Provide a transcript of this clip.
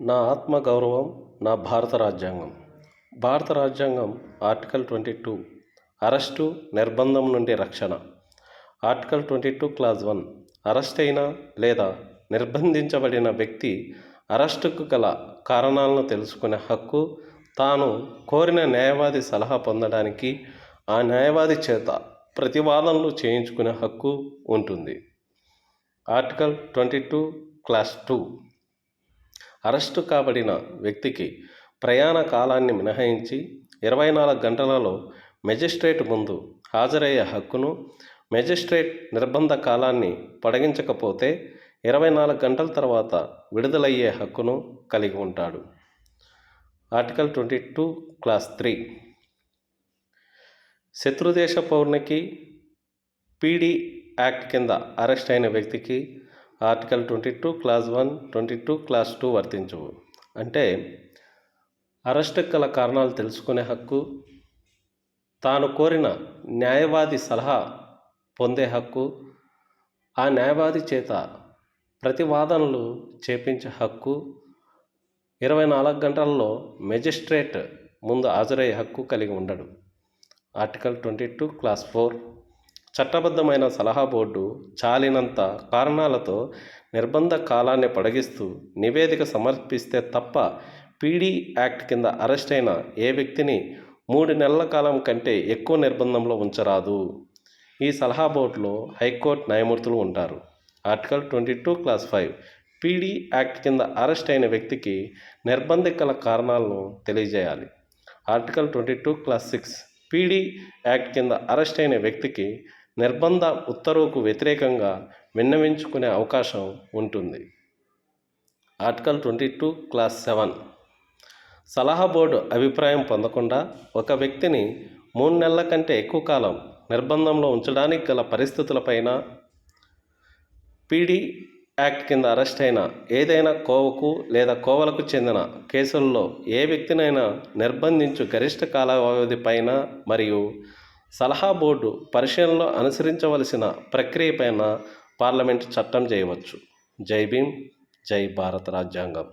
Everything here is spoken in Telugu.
నా ఆత్మ గౌరవం నా భారత రాజ్యాంగం. భారత రాజ్యాంగం ఆర్టికల్ ట్వంటీ టూ అరెస్టు నిర్బంధం నుండి రక్షణ. Article twenty two clause one arrest అయిన లేదా నిర్బంధించబడిన వ్యక్తి అరెస్టుకు గల కారణాలను తెలుసుకునే హక్కు తాను కోరిన న్యాయవాది సలహా పొందడానికి ఆ న్యాయవాది చేత ప్రతివాదనలు చేయించుకునే హక్కు ఉంటుంది. Article twenty two clause two. Arrest కాబడిన వ్యక్తికి ప్రయాణ కాలాన్ని మినహాయించి ఇరవై నాలుగు గంటలలో మెజిస్ట్రేట్ ముందు హాజరయ్యే హక్కును మెజిస్ట్రేట్ నిర్బంధ కాలాన్ని పొడిగించకపోతే ఇరవై నాలుగు గంటల తర్వాత విడుదలయ్యే హక్కును కలిగి ఉంటాడు. Article twenty two clause three. శత్రుదేశ పౌరునికి పీడీ యాక్ట్ కింద అరెస్ట్ అయిన వ్యక్తికి article twenty two clause one twenty two clause two వర్తించవు. అంటే అరెస్ట్ గల కారణాలు తెలుసుకునే హక్కు తాను కోరిన న్యాయవాది సలహా పొందే హక్కు ఆ న్యాయవాది చేత ప్రతివాదనలు చేపించే హక్కు ఇరవై నాలుగు గంటల్లో మెజిస్ట్రేట్ ముందు హాజరయ్యే హక్కు కలిగి ఉండడు. Article twenty two clause four. చట్టబద్ధమైన సలహా బోర్డు చాలినంత కారణాలతో నిర్బంధ కాలాన్ని పొడిగిస్తూ నివేదిక సమర్పిస్తే తప్ప పీడీ యాక్ట్ కింద అరెస్ట్ అయిన ఏ వ్యక్తిని మూడు నెలల కాలం కంటే ఎక్కువ నిర్బంధంలో ఉంచరాదు. ఈ సలహా బోర్డులో హైకోర్టు న్యాయమూర్తులు ఉంటారు. Article twenty two clause five PD act కింద అరెస్ట్ అయిన వ్యక్తికి నిర్బంధికల కారణాలను తెలియజేయాలి. Article twenty two clause six PD act కింద అరెస్ట్ అయిన వ్యక్తికి నిర్బంధ ఉత్తర్వుకు వ్యతిరేకంగా విన్నవించుకునే అవకాశం ఉంటుంది. Article twenty two clause seven. సలహా బోర్డు అభిప్రాయం పొందకుండా ఒక వ్యక్తిని మూడు నెలల కంటే ఎక్కువ కాలం నిర్బంధంలో ఉంచడానికి గల పరిస్థితులపైన పీడీ యాక్ట్ కింద అరెస్ట్ అయిన ఏదైనా కోవకు లేదా కోవలకు చెందిన కేసుల్లో ఏ వ్యక్తినైనా నిర్బంధించు గరిష్ట కాలావధి పైన మరియు సలహా బోర్డు పరిశీలనలో అనుసరించవలసిన ప్రక్రియ పైన పార్లమెంట్ చట్టం చేయవచ్చు. జై భీమ్ జై భారత రాజ్యాంగం.